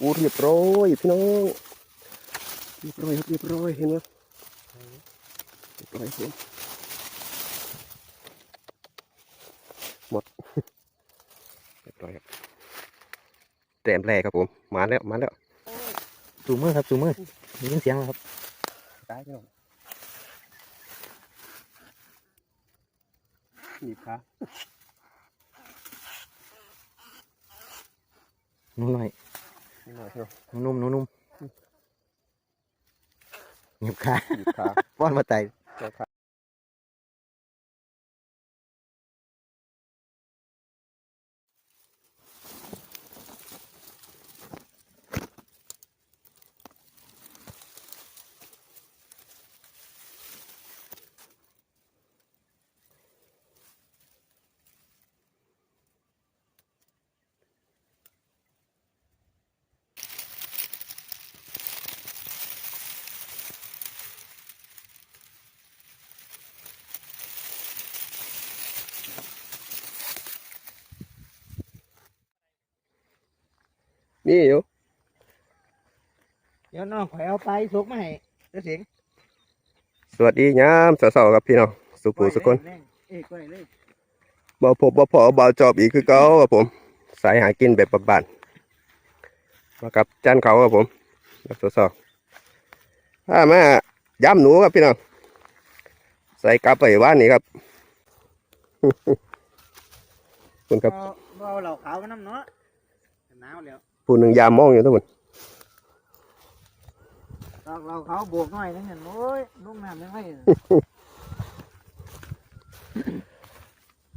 อู้เรียบร้อยพี่น้องเรียบร้อยครับเรียบร้อยเห็นไหมเรียบร้อยผมหมดเรียบร้อยครับแต้มแรกครับผมมาแล้วมาแล้วสูงมือครับสูงมือมีเสียงแล้วครับตายพี่น้องหนีบขานุ่มหน่อยนิด หน่อยพี่น้องนุ่มๆนุ่มๆเหยียบขาหนีบขา ป้อนมาไต่เจ้าขา นี่อยู่เดี๋ยวน้องข่อยเอาไปสุกมาให้เดี๋ยวเสียงสวัสดียามสาวๆครับพี่น้องสุภูสุคนเอ้ยก้อยเลยบ่พบบ่พอบ่าวจอบอีกคือเก่าครับผม สายหากินแบบบ้านๆมากับจานเขาครับผมนักสาวๆถ้ามาย้ำหนูครับพี่น้องใส่กลับไปว่านนี่ครับคุณครับเอาเอาเหล่าขาวมาน้ำเนาะหนาวแล้ว ผู้หนึ่งยามมองอยู่ทุกคนเราเราขาวบวกหน่อยนึงเห็นโอ้ยลูกน้ำยังไง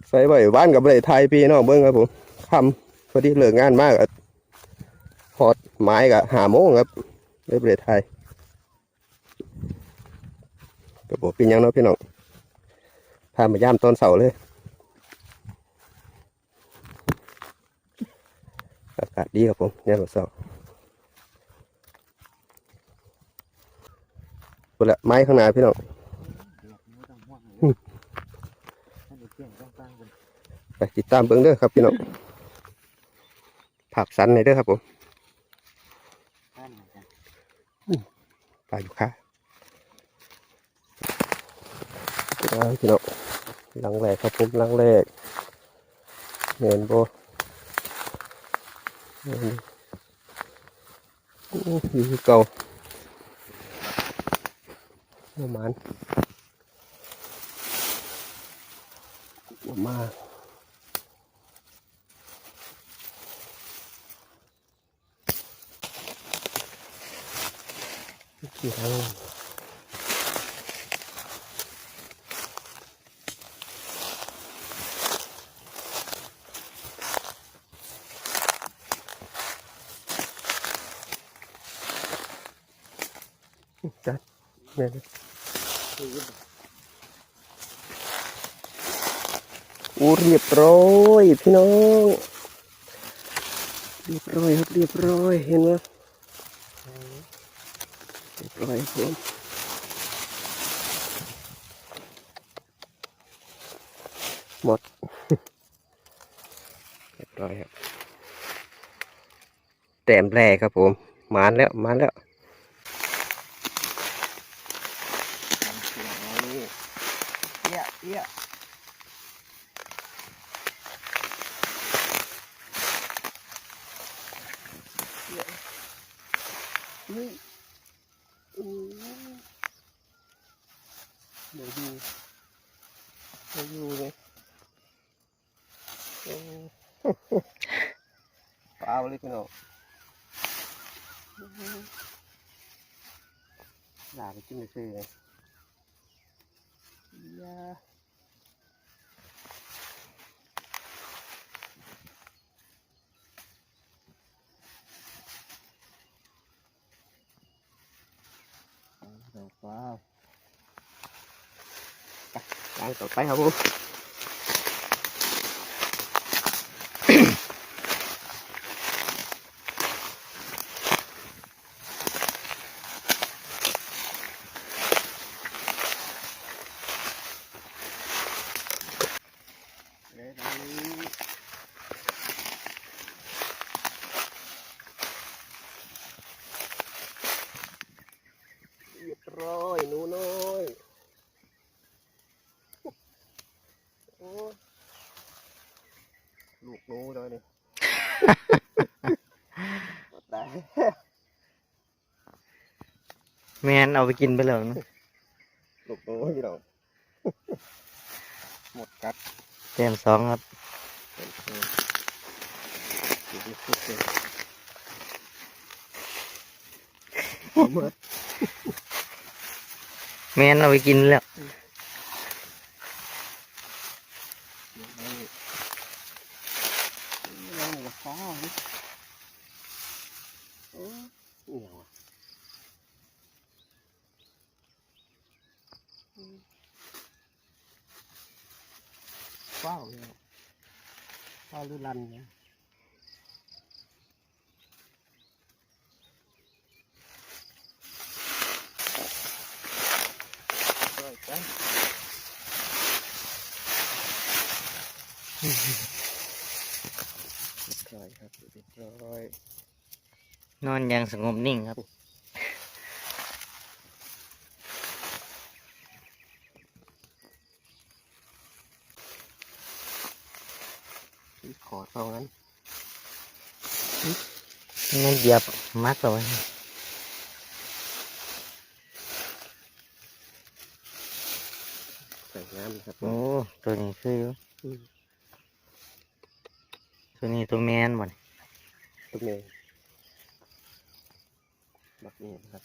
ใส่ไว้ว่านกับไรไทยพี่น้องเบิ้งครับผมคำพอดีเลิกงานมากอะหอดไม้กับหาโมงครับเรียบเรไทยกระบอกเป็นหยังเนาะพี่น้องพามาย่ามตอนเสาร์เลย อากาศดีครับผมย่ามตอนเสาร์หมดละไม้ข้างหน้าพี่น้องไปติดตามเบิ้งเด้อครับพี่น้องผักสันในเด้อครับผมปลาอยู่ค่ะพี่น้องหลังแรกครับผมหลังแรกเห็นบ่ โอ้ยเก่าประมาณประมาณกี่ทางด แม่นอู้เรียบร้อยพี่น้องเรียบร้อยครับเรียบร้อยเห็นไหมเรียบร้อยครับหมดเรียบร้อยครับแต้มแรกครับผมมาแล้วมาแล้ว เอี้ยเอี้ย เฮ้ยโอ้เดี๋ยวดูเดี๋ยวดูเลยโอ้เปล่าเลยพี่น้องหลาไปจิ้มไปซื้อเลยยา ว้าวล้างต่ ไปครับผมแม่นเอาไปกินไปแล้วนะลูกโตพี่น้องหมดกัดแต้มสองครับเต็มที่อยู่ที่สุดเลยหมดแม่นเอาไปกินแล้ว เราก็ฟ้าดิโอ้ยเหนียวอะฟ้าวเลยฟ้าวหรือลันเนี่ยร้อยจ้ะ เรียบร้อยครับเรียบร้อยนอนอย่างสงบนิ่งครับขอเท่านั้นนั่นเหยียบมักเอาไว้ใส่น้ำครับ โอ้ ตัวนี้คืออยู่อืม ตัวนี้ตัวแมนบ่นตุ๊กเมย์แบบนี้นะครับ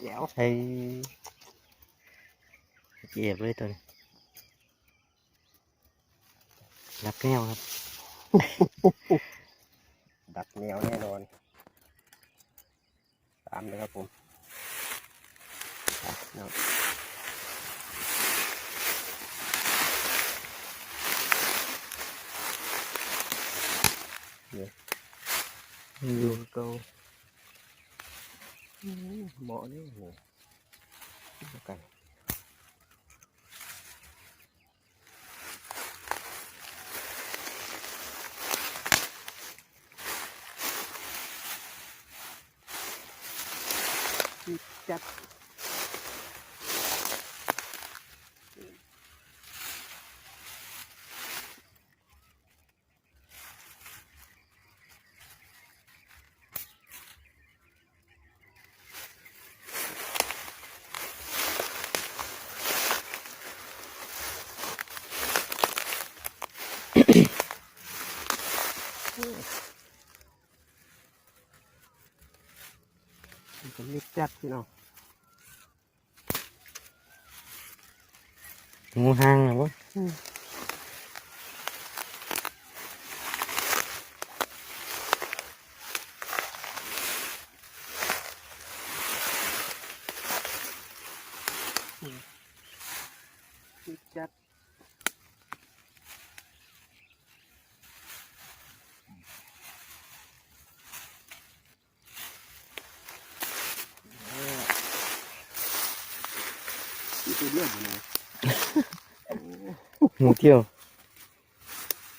เดี๋ยวใช้ เก็บเลยตัวนี้รับแนวครับ ดักแนวแน่นอน ตามเลยครับผมอะเนาะอยู่เกาอืมเหมาะนี่โหเดียวกัน จัด ผมรีบ จัดพี่น้องงูห่างนะบ่รีบจัด นี่ตัวเลือดอยู่นะ งูเที่ยว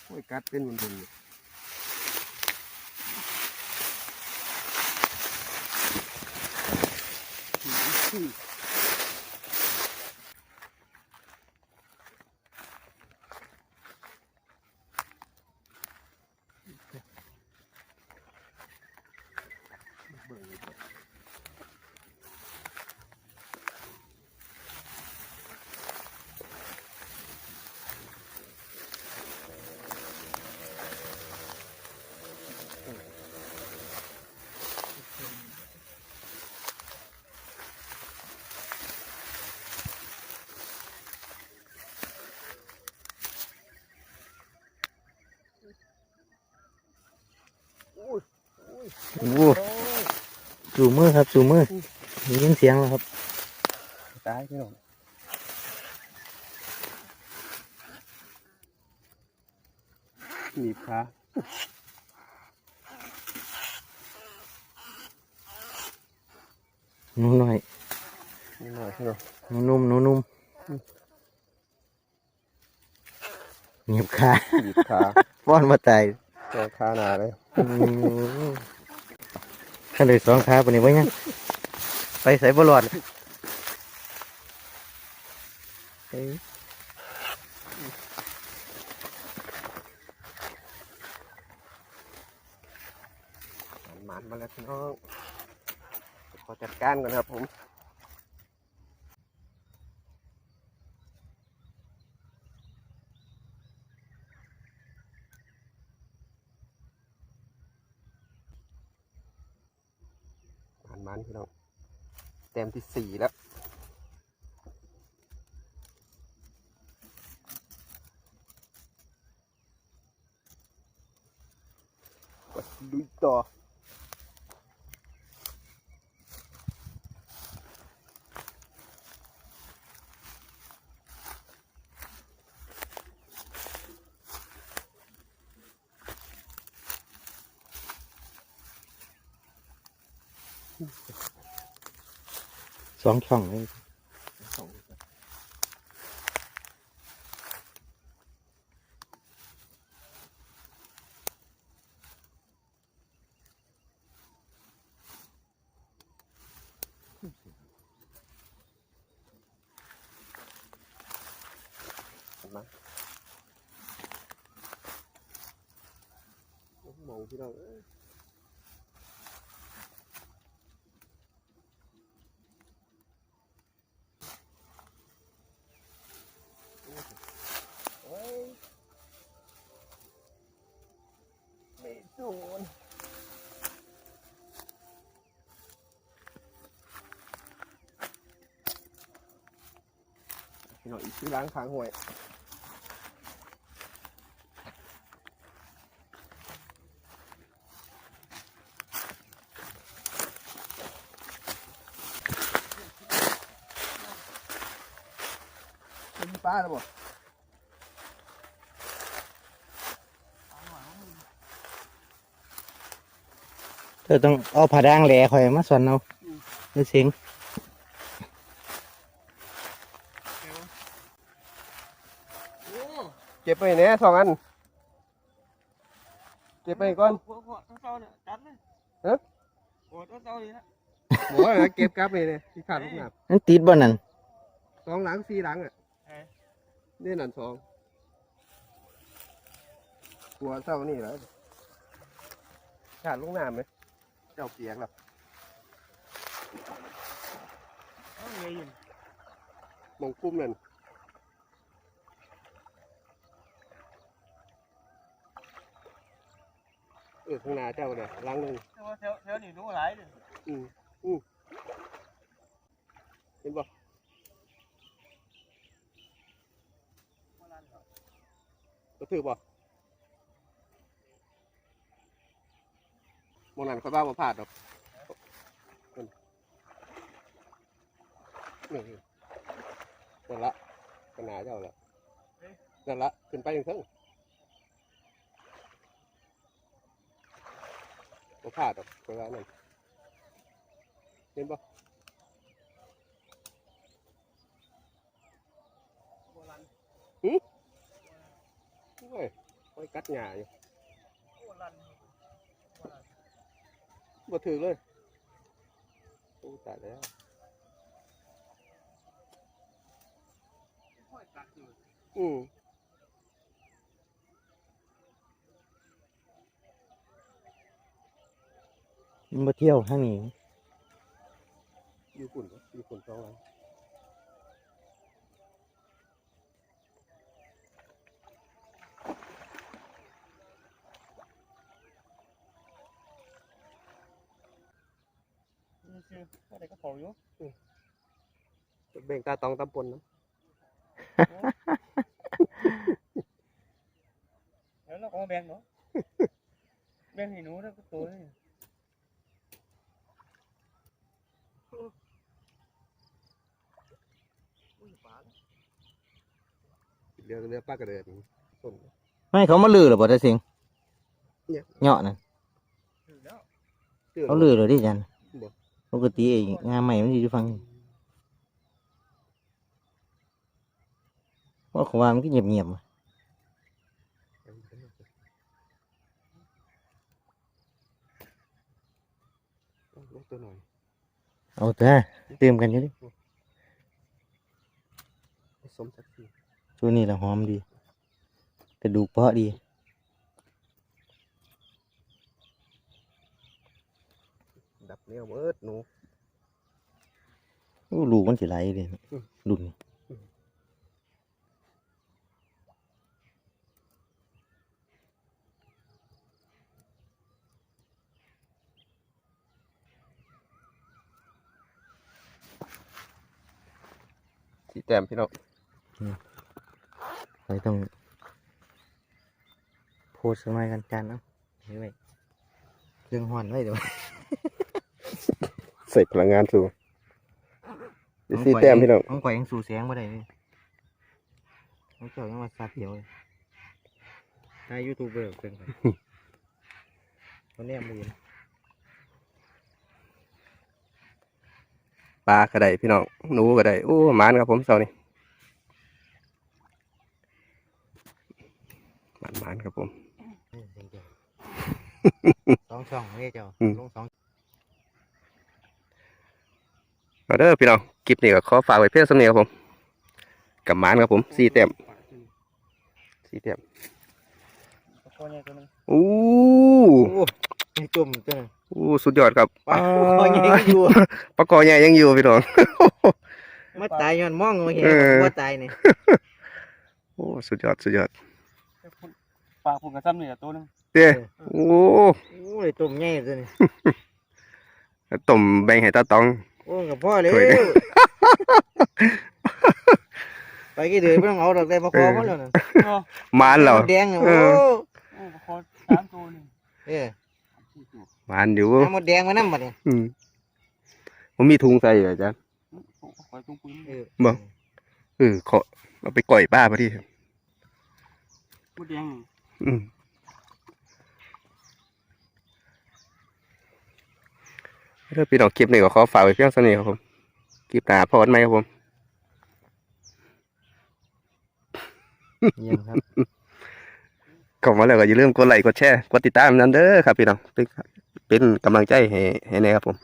โอ้ยกัดเป็นมันเป็นอืมโอ้ย โอ้ จูมือครับจูมือมียินเสียงแล้วครับตายพี่น้องหนีบขาหนูหน่อยนี่หน่อยพี่น้องหนูนุ่มหนูนุ่มเงียบขาหนีบขาป้อนมาตายสองขาหนาเลย ขันเลยสองขาปนี้ไว้ยังไปใส่บอลอดเอ้ยหมันมาแล้วพี่น้องขอจัดการก่อนครับผม มันพี่น้องเต็มที่สี่แล้ว สองช่องเลยเห็นไหมโอ้โหมองพี่เอ้โอ้ยไม่โดน พี่องอีกชื่อล้างค้างห่วยเป็นปลาหรือเปล่าเธอต้องเอาผ้าด่างแหล่คอยมาสอนเอาเดี๋ยวเสียง เก็บไปเนี่ยสองอัน เก็บไปก่อนหัวหัวต้องเศร้าเนี่ยจัดเลยเอ๊ะหัวต้องเสาเลยนะบอกว่าเก็บกลับไปเนี่ยที่ขาดลูกหนาบนั่นติดบ่นั่นสองหลังสี่หลังอะเนี่นั่นสองหัวเศร้านี่แล้วขาดลูกหนาบไหมเจ้าเปียกหรอเอางอยู่มองคุ้มนั่น ออข้างหน้าเจ้าเนี่ยหลังหนึ่งแต่ว่าแถวแถวนี่รู้หลายเลยอืมอืมเห็นบ่ก็ถือบ่มองนั่นเขาบ้าบ่พลาดดอกนี่นี่นั่นละขนาดเจ้าละนั่นละขึ้นไปถึงเพิ่ง บ่พลาดดอกเวลานั้นเห็นบ่โอ้ยโอ้ยกัดหญ้าอยู่บ่ถือเลยโอ้ตายแล้วค่อยกัดอยู่อืม มันมาเที่ยวทางนี้อยู่ฝุ่นบ่อยู่ฝุ่นสองหลังนี่คืออะไรก็เผาอยู่เบ่งตาตองตำปนนะแล้วเราก็มาแบ่งเนาะแบ่งให้หนูแล้วก็ตัวนี่ เนื้อปลากระเดินไม่เขามาลือหรอบ่ได้สิงเนี่ยเหาะนั่นเขาลือหรที่จันปกติไอ้งานใหม่มันอยู่ฟังว่าขอวามันก็เงียบเงียบเอาเถอะเตรียมกันอยู่ดิสมศักดิ์ ตัวนี้ละหอมดี กระดูกเพาะดี ดับแนวเบิดหนูโอ้ลูกมันสิไหลเลยนะอืมรุ่นนี้สีแต้มพี่น้อง ไปต้องโพสต์สมัยกันจานเนาะนี่ไว้เครื่องหอนไว้เดี๋ยวใส่พลังงานสูงสีแต้มพี่น้องของข่อยยังสู่แสงมาได้เลยของเจ้ายังมาซัดเดียวเลยถ้ายูทูบเบอร์เกินไปเขาแนมมือปลาก็ได้พี่น้องหนูก็ได้โอ้หมานครับผมเสาร์นี้ หมานหมานครับผมสองช่องนี่เจ้าอืมลงสองมาเด้อพี่น้องคลิปนี้ก็ขอฝากไว้เพียงสำเนียงครับผมกับหมานครับผมสีแต้มสีแต้มตะโกนใหญ่ตัวหนึงอู้โอ้ยจุ่มจังอู้สุดยอดครับปลาคอใหญ่ก็อยู่ปลากอใหญ่ยังอยู่พี่น้องมาตายย้อนมองมาเห็นเออว่าตายนี่โอ้สุดยอดสุดยอดแต่พุ่น ปลาพุ่นกระซ้ำนี่แหละตัวหนึงเด้โอ้โอ้ยตุ่มใหญ่ตัวนี้ต้มแบ่งให้ตาตอง โอ้ยกับพ่อเลยช่วยดิไปกี่เดือนไม่ต้องเอาดอกได้มาคอมาแล้วนั่นเนาะหมานเหรอ แดงเนี่ยเอโอ้อ โอ้คอสามตัวหนึงเออสี่ตัวหมานอยู่เอาหมดแดงมานั่บัดเนี่ยอืมผมมีถุงใส่อยู่อาจารย์คอยตรงปืนเออ บ่ เออขอเอาไปก่อยป้าพอดี มดแดงนี่อืมเรื่องพี่น้องคลิปนี้ก็ขอฝากไว้เพียงเท่านี้ครับผมคลิปหน้าพอกันไหมครับผมเยี่ยมครับเข้ามาแล้วก็อย่าลืมกดไลค์กดแชร์กดติดตามนั้นเด้อครับพี่น้องเป็นเป็นกำลังใจให้ให้แน่ครับผม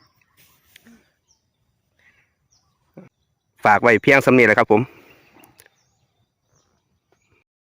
ฝากไว้เพียงสำนีแหละครับผม